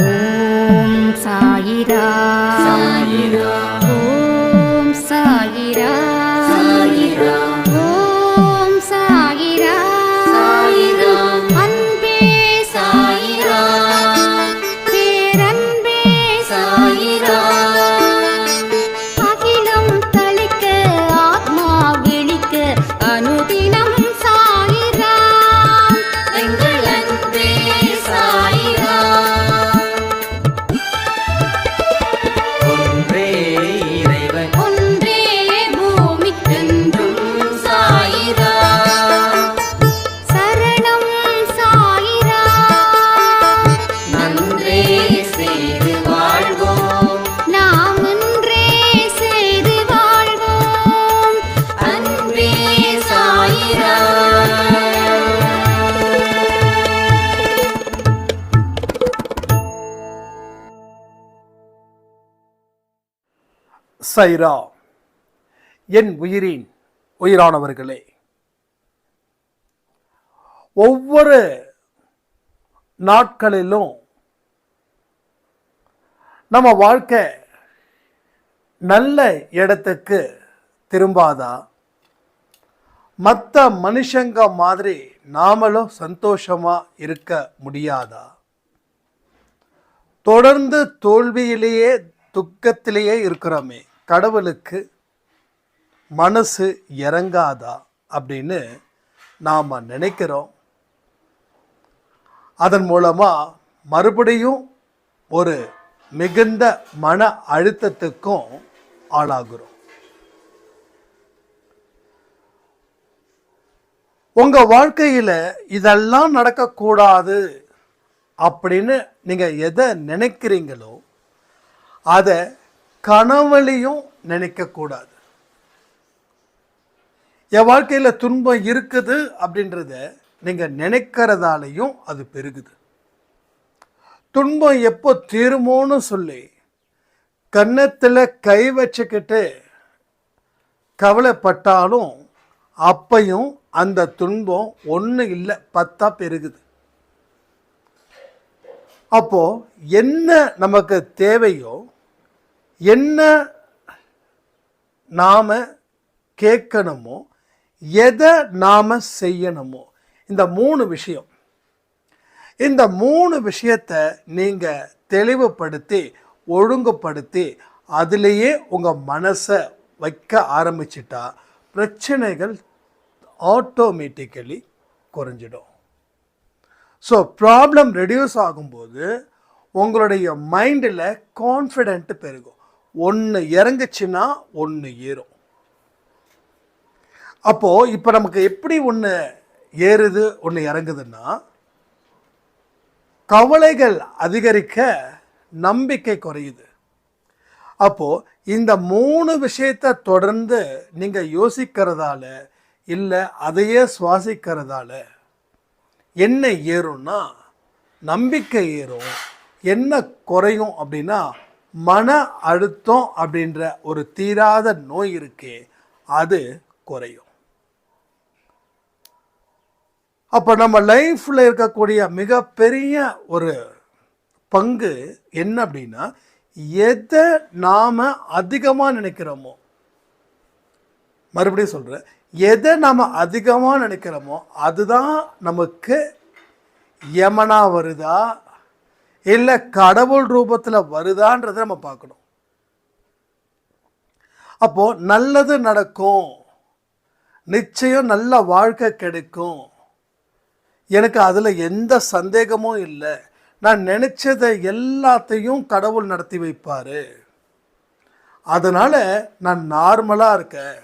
ஓம் சாயிரா. சாயிரா. சைரா என் உயிரின் உயிரானவர்களே. ஒவ்வொரு நாட்களிலும் நம்ம வாழ்க்கை நல்ல இடத்துக்கு திரும்பாதா? மற்ற மனுஷங்க மாதிரி நாமளும் சந்தோஷமா இருக்க முடியாதா? தொடர்ந்து தோல்வியிலேயே துக்கத்திலேயே இருக்கிறோமே. கடவுளுக்கு மனசு இறங்காதா அப்படின்னு நாம் நினைக்கிறோம். அதன் மூலமாக மறுபடியும் ஒரு மிகுந்த மன அழுத்தத்துக்கும் ஆளாகிறோம். உங்கள் வாழ்க்கையில் இதெல்லாம் நடக்கக்கூடாது அப்படின்னு நீங்கள் எதை நினைக்கிறீங்களோ அதை கனவுலையும் நினைக்கக்கூடாது. என் வாழ்க்கையில் துன்பம் இருக்குது அப்படின்றத நீங்கள் நினைக்கிறதாலையும் அது பெருகுது. துன்பம் எப்போ தீருமோன்னு சொல்லி கன்னத்தில் கை வச்சுக்கிட்டு கவலைப்பட்டாலும் அப்பையும் அந்த துன்பம் ஒன்று இல்லை பத்தா பெருகுது. அப்போது என்ன நமக்கு தேவையோ என்ன நாம் கேட்கணுமோ எதை நாம் செய்யணுமோ இந்த மூணு விஷயம். இந்த மூணு விஷயத்தை நீங்கள் தெளிவுபடுத்தி ஒழுங்குபடுத்தி அதிலேயே உங்கள் மனசை வைக்க ஆரம்பிச்சிட்டா பிரச்சனைகள் ஆட்டோமேட்டிக்கலி குறைஞ்சிடும். ஸோ ப்ராப்ளம் ரெடியூஸ் ஆகும்போது உங்களுடைய மைண்டில் கான்ஃபிடென்ட் பெருகும். ஒன்று இறங்குச்சுன்னா ஒன்று ஏறும். அப்போது இப்போ நமக்கு எப்படி ஒன்று ஏறுது ஒன்று இறங்குதுன்னா கவலைகள் அதிகரிக்க நம்பிக்கை குறையுது. அப்போது இந்த மூணு விஷயத்தை தொடர்ந்து நீங்கள் யோசிக்கிறதால இல்லை அதையே சுவாசிக்கிறதால என்ன ஏறும்னா நம்பிக்கை ஏறும் என்ன குறையும் அப்படின்னா மன அழுத்தம் அப்படின்ற ஒரு தீராத நோய் இருக்கே அது குறையும். அப்போ நம்ம லைஃப்பில் இருக்கக்கூடிய மிகப்பெரிய ஒரு பங்கு என்ன அப்படின்னா எதை நாம் அதிகமாக நினைக்கிறோமோ மறுபடியும் சொல்கிறேன் எதை நாம் அதிகமாக நினைக்கிறோமோ அதுதான் நமக்கு யமனா வருதா இல்லை கடவுள் ரூபத்தில் வருதான்றதை நம்ம பார்க்கணும். அப்போது நல்லது நடக்கும். நிச்சயம் நல்ல வாழ்க்கை கிடைக்கும். எனக்கு அதில் எந்த சந்தேகமும் இல்லை. நான் நினச்சதை எல்லாத்தையும் கடவுள் நடத்தி வைப்பார். அதனால் நான் நார்மலாக இருக்கேன்.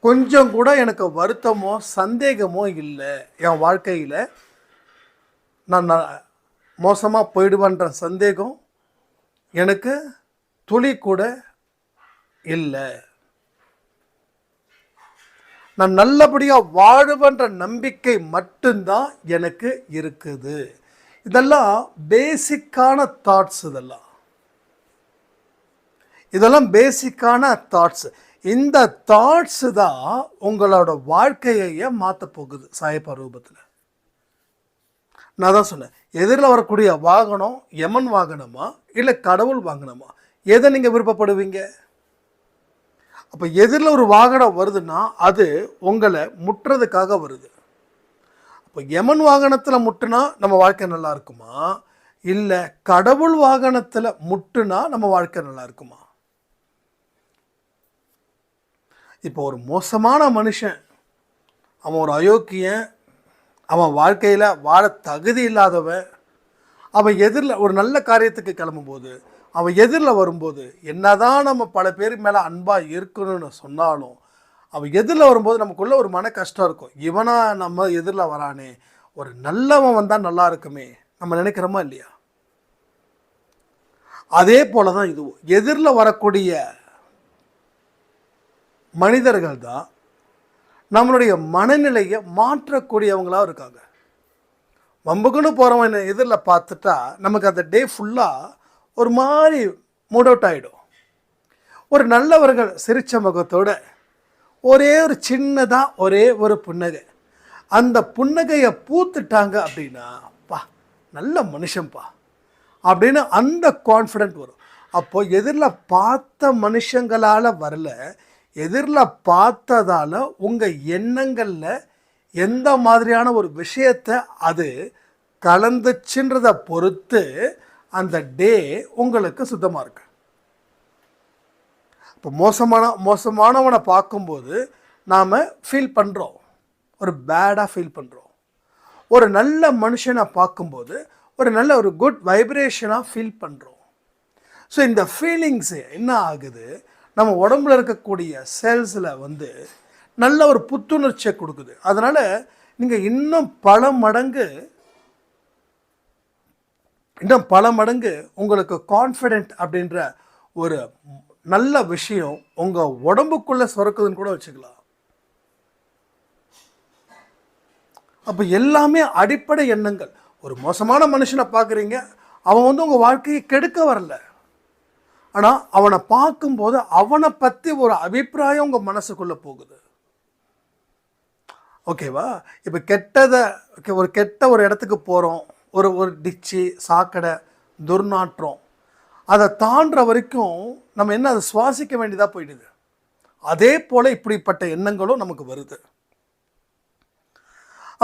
கொஞ்சம் கூட எனக்கு வருத்தமோ சந்தேகமோ இல்லை. என் வாழ்க்கையில் நான் மோசமாக போயிடுவான்ற சந்தேகம் எனக்கு துளி கூட இல்லை. நான் நல்லபடியாக வாழுவன்ற நம்பிக்கை மட்டும்தான் எனக்கு இருக்குது. இதெல்லாம் பேசிக்கான தாட்ஸ் இதெல்லாம். இதெல்லாம் பேசிக்கான தாட்ஸ் இந்த தாட்ஸ் தான் உங்களோட வாழ்க்கையையே மாற்ற போகுது சாயப்பா ரூபத்தில். நான் தான் சொன்னேன். எதிரில் வரக்கூடிய வாகனம் யமன் வாகனமா? இல்லை கடவுள் வாகனமா? எதை நீங்கள் விருப்பப்படுவீங்க? அப்போ எதிரில் ஒரு வாகனம் வருதுன்னா அது உங்களை முட்டுறதுக்காக வருது. அப்போ யமன் வாகனத்தில் முட்டுனா நம்ம வாழ்க்கை நல்லா இருக்குமா? இல்லை கடவுள் வாகனத்தில் முட்டுனா நம்ம வாழ்க்கை நல்லா இருக்குமா? இப்போ ஒரு மோசமான மனுஷன் அவன் ஒரு அயோக்கியன் அவன் வாழ்க்கையில் வாழ தகுதி இல்லாதவன் அவன் எதிரில் ஒரு நல்ல காரியத்துக்கு கிளம்பும்போது அவன் எதிரில் வரும்போது என்னதான் நம்ம பல பேர் மேலே அன்பாக இருக்கணும்னு சொன்னாலும் அவன் எதிரில் வரும்போது நமக்குள்ளே ஒரு மன கஷ்டம் இருக்கும். இவனாக நம்ம எதிரில் வரானே ஒரு நல்லவன் வந்தால் நல்லா இருக்குமே நம்ம நினைக்கிறோமா இல்லையா? அதே போல தான் இதுவும். எதிரில் வரக்கூடிய மனிதர்கள் தான் நம்மளுடைய மனநிலையை மாற்றக்கூடியவங்களாக இருக்காங்க. வம்புக்குன்னு போகிறவன் எதிரில் பார்த்துட்டா நமக்கு அந்த டே ஃபுல்லாக ஒரு மாதிரி மூட் அவுட் ஆகிடும் ஒரு நல்லவர்கள் சிரிச்ச முகத்தோட ஒரே ஒரு சின்னதாக ஒரே ஒரு புன்னகை. அந்த புன்னகையை பூத்துட்டாங்க அப்படின்னா பா நல்ல மனுஷன்ப்பா அப்படின்னு அந்த கான்ஃபிடென்ட் வரும். அப்போது எதிரில் பார்த்த மனுஷங்களால் வரல எதிரில் பார்த்ததால உங்கள் எண்ணங்களில் எந்த மாதிரியான ஒரு விஷயத்தை அது கலந்துச்சுன்றதை பொறுத்து அந்த டே உங்களுக்கு சுத்தமாக இருக்கு. இப்போ மோசமான மோசமானவனை பார்க்கும்போது நாம் ஃபீல் பண்ணுறோம் ஒரு பேடாக ஃபீல் பண்ணுறோம் ஒரு நல்ல மனுஷனை பார்க்கும்போது ஒரு நல்ல ஒரு குட் வைப்ரேஷனாக ஃபீல் பண்ணுறோம் ஸோ இந்த ஃபீலிங்ஸு என்ன ஆகுது? நம்ம உடம்புல இருக்கக்கூடிய செல்ஸில் வந்து நல்ல ஒரு புத்துணர்ச்சியை கொடுக்குது. அதனால் நீங்கள் இன்னும் பல மடங்கு இன்னும் பல மடங்கு உங்களுக்கு கான்ஃபிடென்ட் அப்படின்ற ஒரு நல்ல விஷயம் உங்கள் உடம்புக்குள்ளே சுரக்குதுன்னு கூட வச்சுக்கலாம். அப்போ எல்லாமே அடிப்படை எண்ணங்கள். ஒரு மோசமான மனுஷனை பார்க்குறீங்க அவன் வந்து உங்கள் வாழ்க்கையை கெடுக்க வரல. ஆனால் அவனை பார்க்கும்போது அவனை பற்றி ஒரு அபிப்பிராயம் உங்கள் மனசுக்குள்ளே போகுது. ஓகேவா இப்போ கெட்டதை ஒரு கெட்ட ஒரு இடத்துக்கு போகிறோம் ஒரு ஒரு டிச்சு சாக்கடை துர்நாற்றம். அதை தாண்டுற வரைக்கும் நம்ம என்ன அதை சுவாசிக்க வேண்டியதாக போயிடுது. அதே போல் இப்படிப்பட்ட எண்ணங்களும் நமக்கு வருது.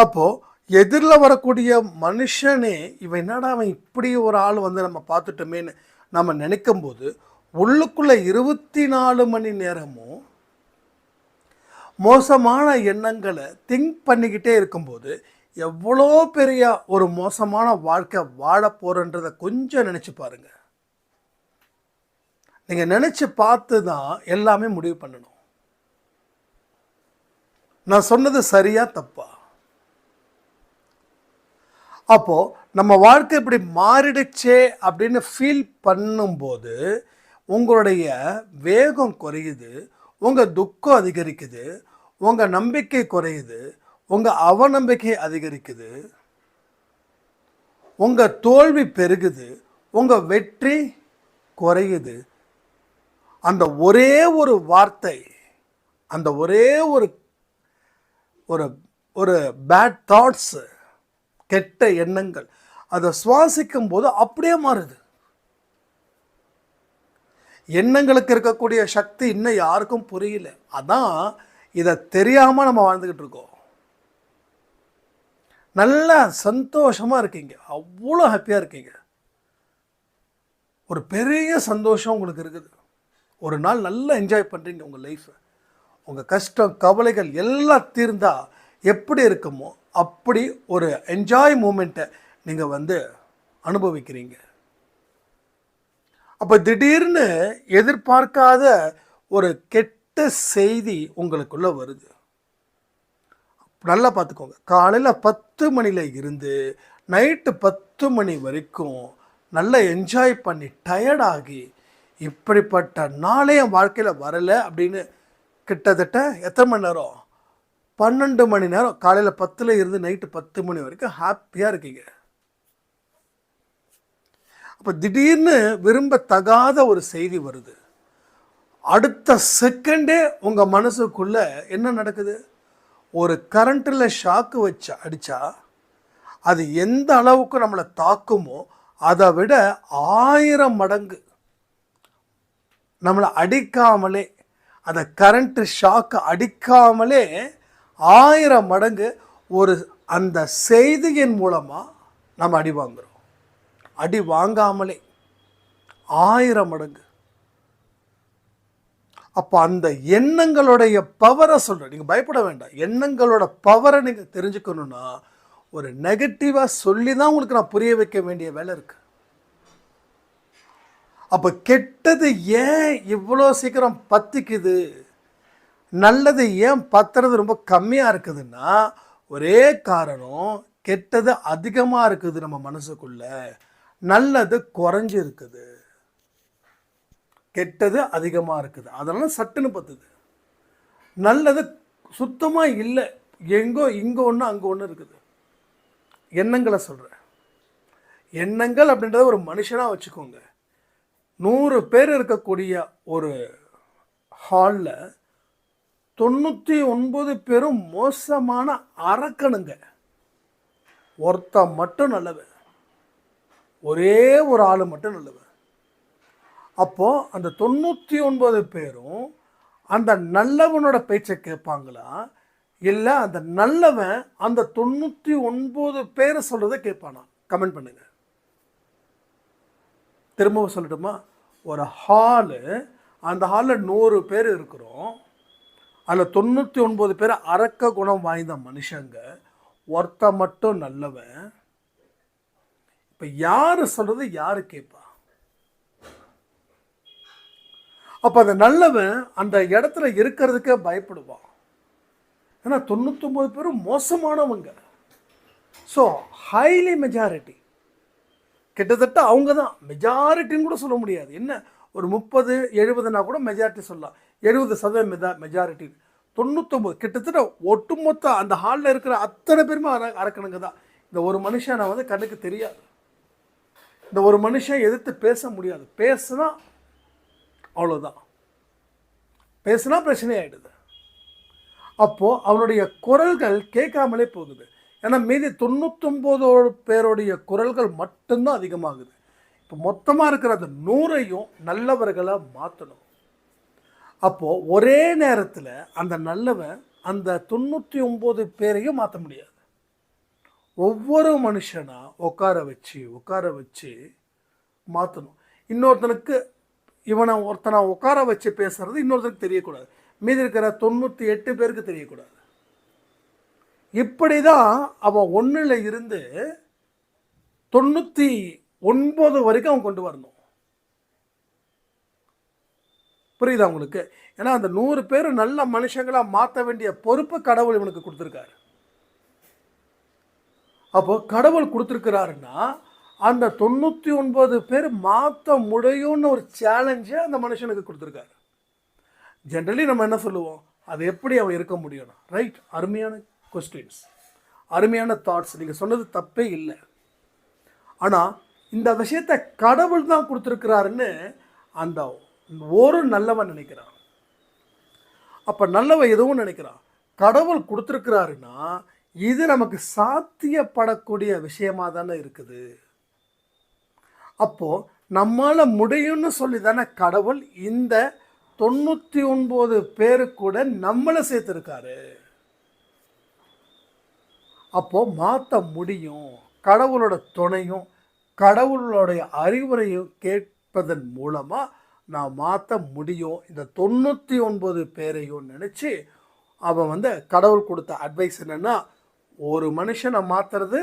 அப்போது எதிரில் வரக்கூடிய மனுஷனே இவன் என்னடா அவன் இப்படி ஒரு ஆள் வந்து நம்ம பார்த்துட்டோமேன்னு நம்ம நினைக்கும் போது உள்ளுக்குள்ளே இருபத்தி நாலு மணி நேரமும் மோசமான எண்ணங்களை திங்க் பண்ணிக்கிட்டே இருக்கும்போது எவ்வளோ பெரிய ஒரு மோசமான வாழ்க்கை வாழ போகிறன்றதை கொஞ்சம் நினச்சி பாருங்க. நீங்கள் நினச்சி பார்த்து தான் எல்லாமே முடிவு பண்ணணும். நான் சொன்னது சரியா தப்பா? அப்போது நம்ம வாழ்க்கை இப்படி மாறிடுச்சே அப்படின்னு ஃபீல் பண்ணும்போது உங்களுடைய வேகம் குறையுது உங்கள் துக்கம் அதிகரிக்குது உங்கள் நம்பிக்கை குறையுது உங்கள் அவநம்பிக்கை அதிகரிக்குது உங்கள் தோல்வி பெருகுது உங்கள் வெற்றி குறையுது. அந்த ஒரே ஒரு வார்த்தை அந்த ஒரே ஒரு ஒரு ஒரு பேட் தாட்ஸு கெட்ட எண்ணங்கள். அதை சுவாசிக்கும் போது அப்படியே மாறுது. எண்ணங்களுக்கு இருக்கக்கூடிய சக்தி இன்னும் யாருக்கும் புரியல. அதான் இதை தெரியாமல் நம்ம வாழ்ந்துக்கிட்டு இருக்கோம். நல்லா சந்தோஷமாக இருக்கீங்க. அவ்வளோ ஹாப்பியாக இருக்கீங்க. ஒரு பெரிய சந்தோஷம் உங்களுக்கு இருக்குது. ஒரு நாள் நல்லா என்ஜாய் பண்ணுறீங்க உங்கள் லைஃப்பை உங்கள் கஷ்டம் கவலைகள் எல்லாம் தீர்ந்தால் எப்படி இருக்குமோ அப்படி ஒரு என்ஜாய் மூமெண்ட்டை நீங்கள் வந்து அனுபவிக்கிறீங்க. அப்போ திடீர்னு எதிர்பார்க்காத ஒரு கெட்ட செய்தி உங்களுக்குள்ளே வருது. நல்லா பார்த்துக்கோங்க காலையில் பத்து மணியில் இருந்து நைட்டு பத்து மணி வரைக்கும் நல்லா என்ஜாய் பண்ணி டயர்டாகி இப்படிப்பட்ட நாளே என் வாழ்க்கையில் வரலை அப்படின்னு கிட்டத்தட்ட எத்தனை மணி நேரம்? பன்னெண்டு மணி நேரம் காலையில் பத்தில் இருந்து நைட்டு பத்து மணி வரைக்கும் ஹாப்பியாக இருக்கீங்க. அப்போ திடீர்னு விரும்பத்தகாத ஒரு செய்தி வருது. அடுத்த செகண்டே உங்கள் மனசுக்குள்ளே என்ன நடக்குது? ஒரு கரண்ட்டில் ஷாக்கு வச்சு அடித்தா அது எந்த அளவுக்கு நம்மளை தாக்குமோ அதை விட ஆயிரம் மடங்கு. நம்மளை அடிக்காமலே அந்த கரண்ட்டு ஷாக்கு அடிக்காமலே ஆயிரம் மடங்கு ஒரு அந்த செய்தியின் மூலமாக நம்ம அடி வாங்குகிறோம் அடி வாங்காமலே ஆயிரம் மடங்கு. அப்போ அந்த எண்ணங்களுடைய பவரை சொல்கிறேன் நீங்கள் பயப்பட வேண்டாம். எண்ணங்களோட பவரை நீங்கள் தெரிஞ்சுக்கணுன்னா ஒரு நெகட்டிவாக சொல்லி தான் உங்களுக்கு நான் புரிய வைக்க வேண்டிய வேலை இருக்குது அப்போ கெட்டது ஏன் இவ்வளோ சீக்கிரம் பத்திக்குது? நல்லது ஏன் பத்துறது ரொம்ப கம்மியாக இருக்குதுன்னா ஒரே காரணம் கெட்டது அதிகமாக இருக்குது நம்ம மனசுக்குள்ள. நல்லது குறைஞ்சி இருக்குது கெட்டது அதிகமாக இருக்குது. அதனால் சட்டுன்னு பத்துது. நல்லது சுத்தமாக இல்லை. எங்கோ இங்கே ஒன்று அங்கே ஒன்று இருக்குது. எண்ணங்களை சொல்கிறேன் எண்ணங்கள் அப்படின்றத ஒரு மனுஷனாக வச்சுக்கோங்க. நூறு பேர் இருக்கக்கூடிய ஒரு ஹாலில் தொண்ணூற்றி ஒன்பது பேரும் மோசமான அரக்கனுங்க. ஒருத்தன் மட்டும் நல்லவன். ஒரே ஒரு ஆள் மட்டும் நல்லவன். அப்போது அந்த தொண்ணூற்றி ஒன்பது பேரும் அந்த நல்லவனோட பேச்சை கேட்பாங்களா? இல்லை அந்த நல்லவன் அந்த தொண்ணூற்றி ஒன்பது பேரை சொல்கிறத கேட்பானா? கமெண்ட் பண்ணுங்க. திரும்பவும் சொல்லட்டுமா? ஒரு ஹாலு அந்த ஹாலில் நூறு பேர் இருக்கிறோம். அதில் தொண்ணூற்றி ஒன்பது பேர் அரக்க குணம் வாய்ந்த மனுஷங்க. ஒருத்த மட்டும் நல்லவன். இப்போ யார் சொல்கிறது யார் கேட்பா அப்போ அந்த நல்லவன் அந்த இடத்துல இருக்கிறதுக்கே பயப்படுவான். ஏன்னா தொண்ணூத்தொம்பது பேரும் மோசமானவங்க. ஸோ ஹைலி மெஜாரிட்டி கிட்டத்தட்ட அவங்க தான் மெஜாரிட்டின்னு கூட சொல்ல முடியாது. என்ன? ஒரு முப்பது எழுபதுனா கூட மெஜாரிட்டி சொல்லலாம். எழுபது சதவீதம் மெஜா மெஜாரிட்டி தொண்ணூத்தொம்பது கிட்டத்தட்ட ஒட்டுமொத்த அந்த ஹாலில் இருக்கிற அத்தனை பேருமே அர அரக்கணுங்க தான். இந்த ஒரு மனுஷனை வந்து கண்ணுக்கு தெரியாது. இந்த ஒரு மனுஷன் எதிர்த்து பேச முடியாது. பேசுனா அவ்வளோதான் பேசுனா பிரச்சனை ஆகிடுது அப்போது அவனுடைய குரல்கள் கேட்காமலே போகுது. ஏன்னா மீதி தொண்ணூத்தொம்போது பேருடைய குரல்கள் மட்டும்தான் அதிகமாகுது. இப்போ மொத்தமாக இருக்கிற அந்த நூறையும் நல்லவர்களை மாற்றணும் அப்போது ஒரே நேரத்தில் அந்த நல்லவன் அந்த தொண்ணூற்றி ஒம்பது பேரையும் மாற்ற முடியாது. ஒவ்வொரு மனுஷனாக உட்கார வச்சு உட்கார வச்சு மாற்றணும் இன்னொருத்தனுக்கு இவனை ஒருத்தனை உட்கார வச்சு பேசுகிறது இன்னொருத்தனுக்கு தெரியக்கூடாது. மீதி இருக்கிற தொண்ணூற்றி எட்டு பேருக்கு தெரியக்கூடாது. இப்படி தான் அவன் ஒன்றில் இருந்து தொண்ணூற்றி ஒன்பது வரைக்கும் அவன் கொண்டு வரணும். புரியுதா உங்களுக்கு? ஏன்னா அந்த நூறு பேர் நல்ல மனுஷங்களாக மாற்ற வேண்டிய பொறுப்பு கடவுள் இவனுக்கு கொடுத்துருக்காரு. அப்போ கடவுள் கொடுத்துருக்கிறாருன்னா அந்த தொண்ணூற்றி ஒன்பது பேர் மாற்ற முடியும்னு ஒரு சேலஞ்சை அந்த மனுஷனுக்கு கொடுத்துருக்காரு. ஜென்ரலி நம்ம என்ன சொல்லுவோம்? அது எப்படி அவன் இருக்க முடியும் ரைட் அருமையான கொஸ்டின்ஸ் அருமையான தாட்ஸ் நீங்கள் சொன்னது தப்பே இல்லை. ஆனால் இந்த விஷயத்தை கடவுள் தான் கொடுத்துருக்கிறாருன்னு அந்த ஒரு நல்லவன் நினைக்கிறான். அப்போ நல்லவன் எதுவும் நினைக்கிறான். கடவுள் கொடுத்துருக்கிறாருன்னா இது நமக்கு சாத்தியப்படக்கூடிய விஷயமா தானே இருக்குது. அப்போது நம்மால் முடியும்னு சொல்லி தானே கடவுள் இந்த தொண்ணூற்றி ஒன்பது பேரு கூட நம்மளை சேர்த்துருக்காரு. அப்போது மாற்ற முடியும். கடவுளோட துணையும் கடவுளுடைய அறிவுரையும் கேட்பதன் மூலமாக நான் மாற்ற முடியும். இந்த தொண்ணூற்றி ஒன்பது பேரையும் நினச்சி அவன் வந்து கடவுள் கொடுத்த அட்வைஸ் என்னென்னா ஒரு மனுஷனை மாற்றுறது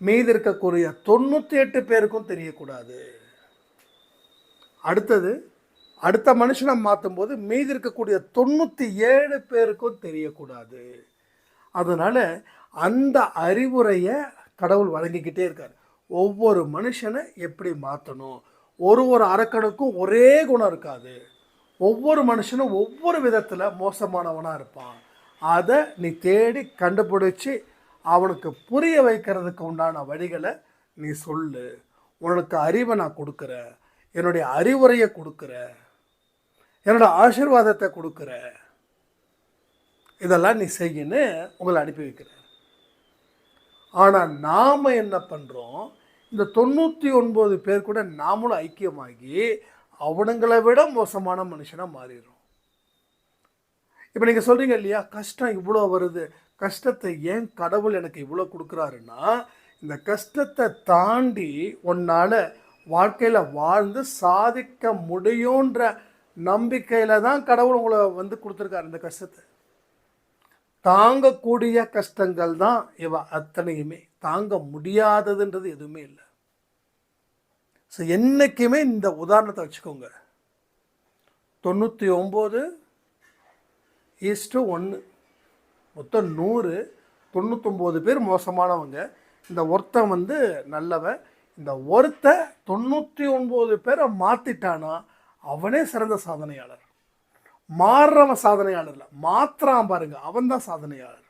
மீதி இருக்கக்கூடிய தொண்ணூற்றி எட்டு பேருக்கும் தெரியக்கூடாது. அடுத்தது அடுத்த மனுஷனை மாற்றும் போது மீதி இருக்கக்கூடிய தொண்ணூற்றி ஏழு பேருக்கும் தெரியக்கூடாது. அதனால் அந்த அறிவுரையை கடவுள் வழங்கிக்கிட்டே இருக்கார். ஒவ்வொரு மனுஷனை எப்படி மாற்றணும் ஒரு ஒரு அரக்கனுக்கும் ஒரே குணம் இருக்காது. ஒவ்வொரு மனுஷனும் ஒவ்வொரு விதத்தில் மோசமானவனாக இருப்பான். அதை நீ தேடி கண்டுபிடிச்சி அவனுக்கு புரிய வைக்கிறதுக்கு உண்டான வழிகளை நீ சொல்லு. உனக்கு அறிவை நான் கொடுக்குறேன். என்னுடைய அறிவுரையை கொடுக்குறேன். என்னோட ஆசீர்வாதத்தை கொடுக்குற இதெல்லாம் நீ செய்யின்னு உங்களை அனுப்பி வைக்கிறேன். ஆனால் நாம் என்ன பண்ணுறோம் இந்த தொண்ணூற்றி ஒன்பது பேர் கூட நாமளும் ஐக்கியமாகி அவனுங்களை விட மோசமான மனுஷனாக மாறிடும் இப்போ நீங்கள் சொல்கிறீங்க இல்லையா? கஷ்டம் இவ்வளோ வருது. கஷ்டத்தை ஏன் கடவுள் எனக்கு இவ்வளோ கொடுக்குறாருன்னா இந்த கஷ்டத்தை தாண்டி உன்னால் வாழ்க்கையில் வாழ்ந்து சாதிக்க முடியுன்ற நம்பிக்கையில் தான் கடவுள் உங்களை வந்து கொடுத்துருக்காரு இந்த கஷ்டத்தை. தாங்கக்கூடிய கஷ்டங்கள் தான் இவ அத்தனையுமே. தாங்க முடியாததுன்றது எதுவுமே இல்லை. ஸோ என்றைக்குமே இந்த உதாரணத்தை வச்சுக்கோங்க. தொண்ணூற்றி ஒம்பது ஈஸ்ட்டு ஒன்று மொத்தம் நூறு தொண்ணூத்தொம்பது பேர் மோசமானவங்க. இந்த ஒருத்தன் வந்து நல்லவன். இந்த ஒருத்த தொண்ணூற்றி ஒன்பது பேரை மாற்றிட்டானா அவனே சிறந்த சாதனையாளர். மாறுறவன் சாதனையாளர் இல்லை. மாத்திரான் பாருங்க அவன் தான் சாதனையாளர்.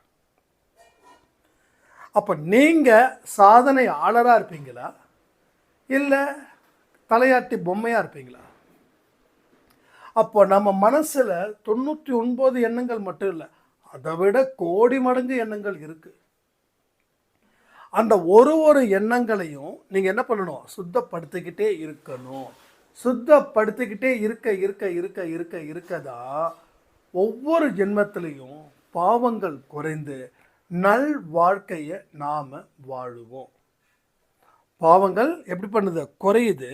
அப்போ நீங்கள் சாதனையாளராக இருப்பீங்களா? இல்லை தலையாட்டி பொம்மையாக இருப்பீங்களா? அப்போ நம்ம மனசில் தொண்ணூற்றி ஒன்பது எண்ணங்கள் மட்டும் இல்லை அதை விட கோடி மடங்கு எண்ணங்கள் இருக்குது அந்த ஒரு ஒரு எண்ணங்களையும் நீங்கள் என்ன பண்ணணும்? சுத்தப்படுத்திக்கிட்டே இருக்கணும். சுத்தப்படுத்திக்கிட்டே இருக்க இருக்க இருக்க இருக்க இருக்கதா ஒவ்வொரு ஜென்மத்திலையும் பாவங்கள் குறைந்து நல் வாழ்க்கையை நாம் வாழுவோம். பாவங்கள் எப்படி பண்ணுது? குறையுது.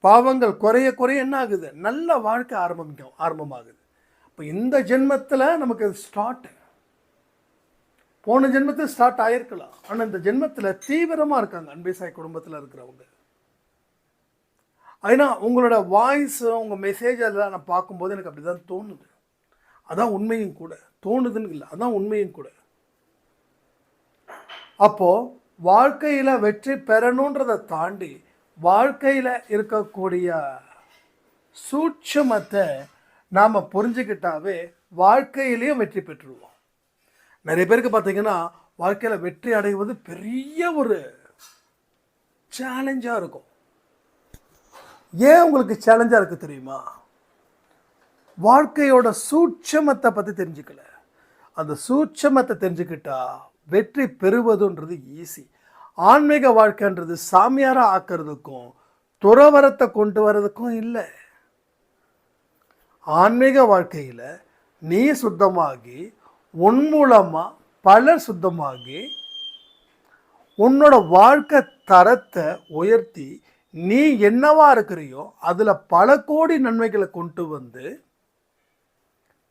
பாவங்கள் குறைய குறைய என்ன ஆகுது? நல்ல வாழ்க்கை ஆரம்பிக்கும் ஆரம்பமாகுது. இப்போ இந்த ஜென்மத்தில் நமக்கு ஸ்டார்ட் போன ஜென்மத்தில் ஸ்டார்ட் ஆகிருக்கலாம் ஆனால் இந்த ஜென்மத்தில் தீவிரமாக இருக்காங்க அன்பேசாய் குடும்பத்தில் இருக்கிறவங்க. ஏன்னா உங்களோட வாய்ஸ் உங்கள் மெசேஜ் எல்லாம் நான் பார்க்கும்போது எனக்கு அப்படி தான் தோணுது. அதான் உண்மையும் கூட. தோணுதுன்னு இல்லை. அதான் உண்மையும் கூட. அப்போது வாழ்க்கையில் வெற்றி பெறணுன்றதை தாண்டி வாழ்க்கையில் இருக்கக்கூடிய சூட்சமத்தை நாம் புரிஞ்சுக்கிட்டாவே வாழ்க்கையிலையும் வெற்றி பெற்றுருவோம். நிறைய பேருக்கு பார்த்தீங்கன்னா வாழ்க்கையில் வெற்றி அடைவது பெரிய ஒரு சேலஞ்சாக இருக்கும். ஏன் உங்களுக்கு சேலஞ்சாக இருக்குது தெரியுமா? வாழ்க்கையோட சூட்சமத்தை பற்றி தெரிஞ்சுக்கல. அந்த சூட்சமத்தை தெரிஞ்சுக்கிட்டா வெற்றி பெறுவதுன்றது ஈஸி ஆன்மீக வாழ்க்கைன்றது சாமியாராக ஆக்கிறதுக்கும் துறவரத்தை கொண்டு வர்றதுக்கும் இல்லை. ஆன்மீக வாழ்க்கையில் நீ சுத்தமாகி உன் மூலமாக பலர் சுத்தமாகி உன்னோட வாழ்க்கை தரத்தை உயர்த்தி நீ என்னவா இருக்கிறியோ அதில் பல கோடி நன்மைகளை கொண்டு வந்து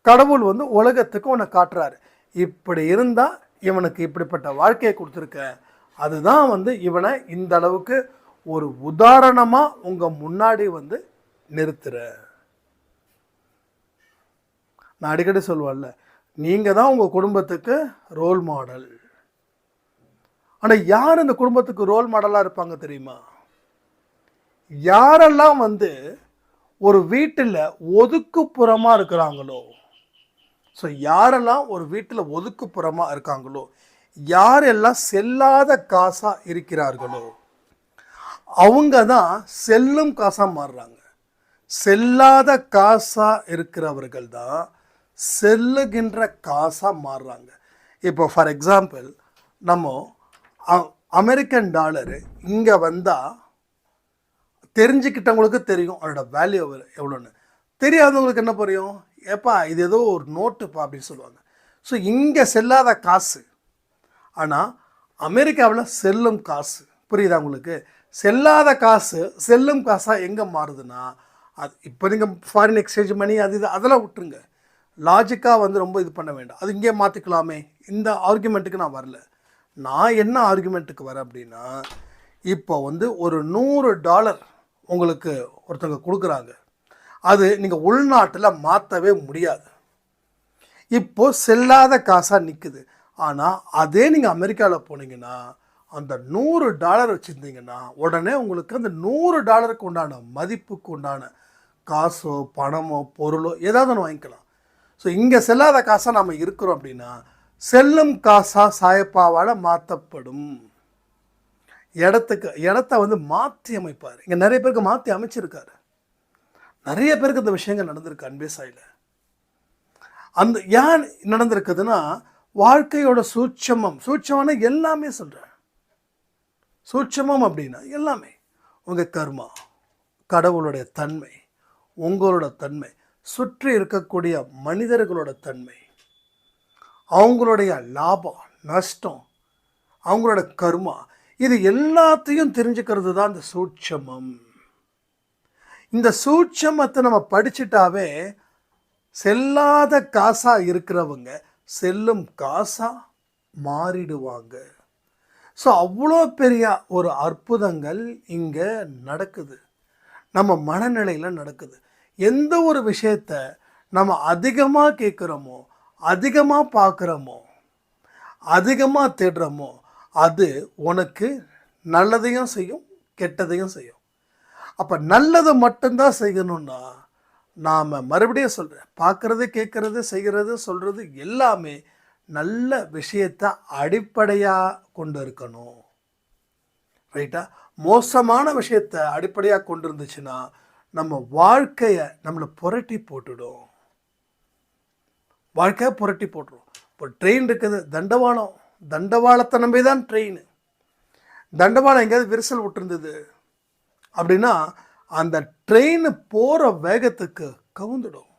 கடவுள் வந்து உலகத்துக்கு உன்னை காட்டுறாரு. இப்படி இருந்தால் இவனுக்கு இப்படிப்பட்ட வாழ்க்கையை கொடுத்துருக்க அதுதான் வந்து இவனை இந்த அளவுக்கு ஒரு உதாரணமாக உங்கள் முன்னாடி வந்து நிறுத்துற. நான் அடிக்கடி சொல்லுவேன்ல நீங்கள் தான் உங்கள் குடும்பத்துக்கு ரோல் மாடல் ஆனால் யார் இந்த குடும்பத்துக்கு ரோல் மாடலாக இருப்பாங்க தெரியுமா? யாரெல்லாம் வந்து ஒரு வீட்டில் ஒதுக்குப்புறமாக இருக்கிறாங்களோ ஸோ யாரெல்லாம் ஒரு வீட்டில் ஒதுக்குப்புறமாக இருக்காங்களோ யாரெல்லாம் செல்லாத காசாக இருக்கிறார்களோ அவங்க தான் செல்லும் காசாக மாறுறாங்க. செல்லாத காசாக இருக்கிறவர்கள் தான் செல்லுகின்ற காசாக மாறுறாங்க. இப்போ ஃபார் எக்ஸாம்பிள் நம்ம அமெரிக்கன் டாலரு இங்கே வந்தால் தெரிஞ்சுக்கிட்டவங்களுக்கு தெரியும் அதோட வேல்யூ எவ்வளோன்னு. தெரியாதவங்களுக்கு என்ன புரியும்? ஏப்பா இது ஏதோ ஒரு நோட்டுப்பா அப்படின்னு சொல்லுவாங்க. ஸோ இங்கே செல்லாத காசு. ஆனால் அமெரிக்காவில் செல்லும் காசு. புரியுதா உங்களுக்கு? செல்லாத காசு செல்லும் காசாக எங்கே மாறுதுன்னா அது இப்போ நீங்கள் ஃபாரின் எக்ஸ்சேஞ்ச் மணி அது இது அதெல்லாம் விட்டுருங்க. லாஜிக்காக வந்து ரொம்ப இது பண்ண வேண்டாம். அது இங்கே மாற்றிக்கலாமே இந்த ஆர்குமெண்ட்டுக்கு நான் வரல. நான் என்ன ஆர்குமெண்ட்டுக்கு வரேன் அப்படின்னா இப்போ வந்து ஒரு நூறு டாலர் உங்களுக்கு ஒருத்தவங்க கொடுக்குறாங்க. அது நீங்கள் உள்நாட்டில் மாற்றவே முடியாது. இப்போ செல்லாத காசாக நிற்குது ஆனால் அதே நீங்கள் அமெரிக்காவில் போனீங்கன்னா அந்த நூறு டாலர் வச்சுருந்தீங்கன்னா உடனே உங்களுக்கு அந்த நூறு டாலருக்கு உண்டான மதிப்புக்கு உண்டான காசோ பணமோ பொருளோ ஏதாவது ஒன்று வாங்கிக்கலாம். ஸோ இங்கே செல்லாத காசாக நம்ம இருக்கிறோம் அப்படின்னா செல்லும் காசாக சாயப்பாவால் மாற்றப்படும் இடத்துக்கு இடத்த வந்து மாற்றி அமைப்பார். இங்கே நிறைய பேருக்கு மாற்றி அமைச்சிருக்காரு. நிறைய பேருக்கு இந்த விஷயங்கள் நடந்திருக்கு அன்பே சாயில். அந்த ஏன் நடந்திருக்குதுன்னா வாழ்க்கையோட சூட்சமம் சூட்சமான எல்லாமே சொல்கிறேன் சூட்சமம் அப்படின்னா எல்லாமே. உங்கள் கர்மா கடவுளுடைய தன்மை உங்களோட தன்மை சுற்றி இருக்கக்கூடிய மனிதர்களோட தன்மை அவங்களுடைய லாபம் நஷ்டம் அவங்களோட கர்மா இது எல்லாத்தையும் தெரிஞ்சுக்கிறது தான் இந்த சூட்சமம். இந்த சூட்சமத்தை நம்ம படிச்சிட்டாவே செல்லாத காசா இருக்கிறவங்க செல்லும் காசா மாறிடுவாங்க. ஸோ அவ்வளோ பெரிய ஒரு அற்புதங்கள் இங்கே நடக்குது. நம்ம மனநிலையில் நடக்குது. எந்த ஒரு விஷயத்த நம்ம அதிகமாக கேட்குறோமோ அதிகமாக பார்க்குறோமோ அதிகமாக தேடுறோமோ அது உனக்கு நல்லதையும் செய்யும் கெட்டதையும் செய்யும். அப்போ நல்லதை மட்டும்தான் செய்யணும்னா நாம் மறுபடியும் சொல்கிறேன் பார்க்குறது கேட்குறது செய்கிறது சொல்கிறது எல்லாமே நல்ல விஷயத்தை அடிப்படையாக கொண்டு இருக்கணும். ரைட்டா? மோசமான விஷயத்தை அடிப்படையாக கொண்டு இருந்துச்சுன்னா நம்ம வாழ்க்கையை நம்மளை புரட்டி போட்டுடும். வாழ்க்கையை புரட்டி போட்டுரும். இப்போ ட்ரெயின் இருக்குது தண்டவாளம். தண்டவாளத்தை நம்பி தான் ட்ரெயின் தண்டவாளம் எங்கேயாவது விரிசல் விட்டுருந்தது. அப்படின்னா அந்த ட்ரெயின் போகிற வேகத்துக்கு கவுந்துடும்.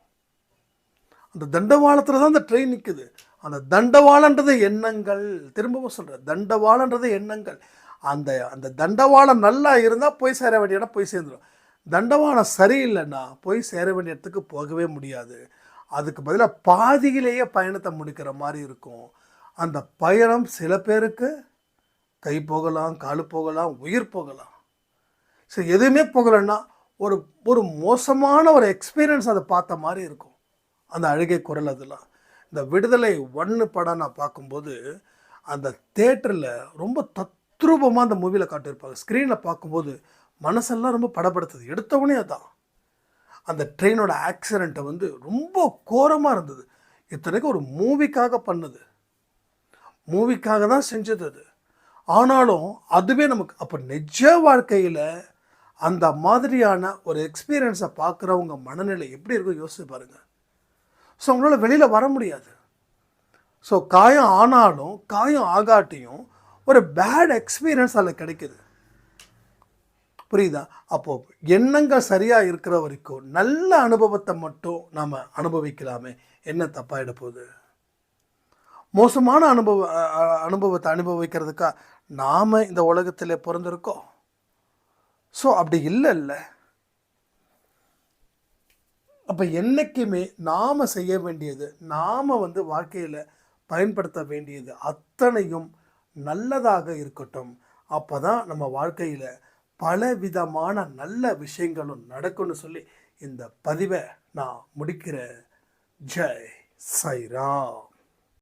அந்த தண்டவாளத்தில் தான் அந்த ட்ரெயின் நிற்குது அந்த தண்டவாளன்றது எண்ணங்கள். திரும்பவும் சொல்கிறேன் தண்டவாளன்றது எண்ணங்கள். அந்த அந்த தண்டவாளம் நல்லா இருந்தால் போய் சேர வேண்டிய இடம் போய் சேர்ந்துடும் தண்டவாளம் சரியில்லைன்னா போய் சேர வேண்டிய இடத்துக்கு போகவே முடியாது. அதுக்கு பதிலாக பாதியிலேயே பயணத்தை முடிக்கிற மாதிரி இருக்கும். அந்த பயணம் சில பேருக்கு கை போகலாம் காலு போகலாம் உயிர் போகலாம். ஸோ எதுவுமே போகலைன்னா ஒரு ஒரு மோசமான ஒரு எக்ஸ்பீரியன்ஸ் அதை பார்த்த மாதிரி இருக்கும். அந்த அழுகை குரல் அதெல்லாம். இந்த விடுதலை ஒன்று படம் நான் பார்க்கும்போது அந்த தேட்டரில் ரொம்ப தத்ரூபமாக அந்த மூவியில் காட்டியிருப்பாங்க. ஸ்க்ரீனில் பார்க்கும்போது மனசெல்லாம் ரொம்ப படப்படுத்துது எடுத்தவனே அதான். அந்த ட்ரெயினோட ஆக்சிடெண்ட்டை வந்து ரொம்ப கோரமாக இருந்தது. இத்தனைக்கும் ஒரு மூவிக்காக பண்ணுது. மூவிக்காக தான் செஞ்சது அது. ஆனாலும் அதுவே நமக்கு அப்போ நிஜ வாழ்க்கையில் அந்த மாதிரியான ஒரு எக்ஸ்பீரியன்ஸை பார்க்குறவங்க மனநிலை எப்படி இருக்கும் யோசிச்சு பாருங்கள் ஸோ அவங்களால வெளியில் வர முடியாது. ஸோ காயம் ஆனாலும் காயம் ஆகாட்டியும் ஒரு பேட் எக்ஸ்பீரியன்ஸ் அதில் கிடைக்கிது. புரியுதா? அப்போது எண்ணங்கள் சரியாக இருக்கிற வரைக்கும் நல்ல அனுபவத்தை மட்டும் நாம் அனுபவிக்கலாமே. என்ன தப்பாகிட போகுது? மோசமான அனுபவ அனுபவத்தை அனுபவிக்கிறதுக்கா நாம் இந்த உலகத்தில் பிறந்திருக்கோம்? ஸோ அப்படி இல்லை இல்லை அப்போ என்றைக்குமே நாம் செய்ய வேண்டியது நாம் வந்து வாழ்க்கையில் பயன்படுத்த வேண்டியது அத்தனையும் நல்லதாக இருக்கட்டும். அப்போ தான் நம்ம வாழ்க்கையில் பல விதமான நல்ல விஷயங்களும் நடக்கும்னு சொல்லி இந்த பதிவை நான் முடிக்கிறேன். ஜெய் சைராம்.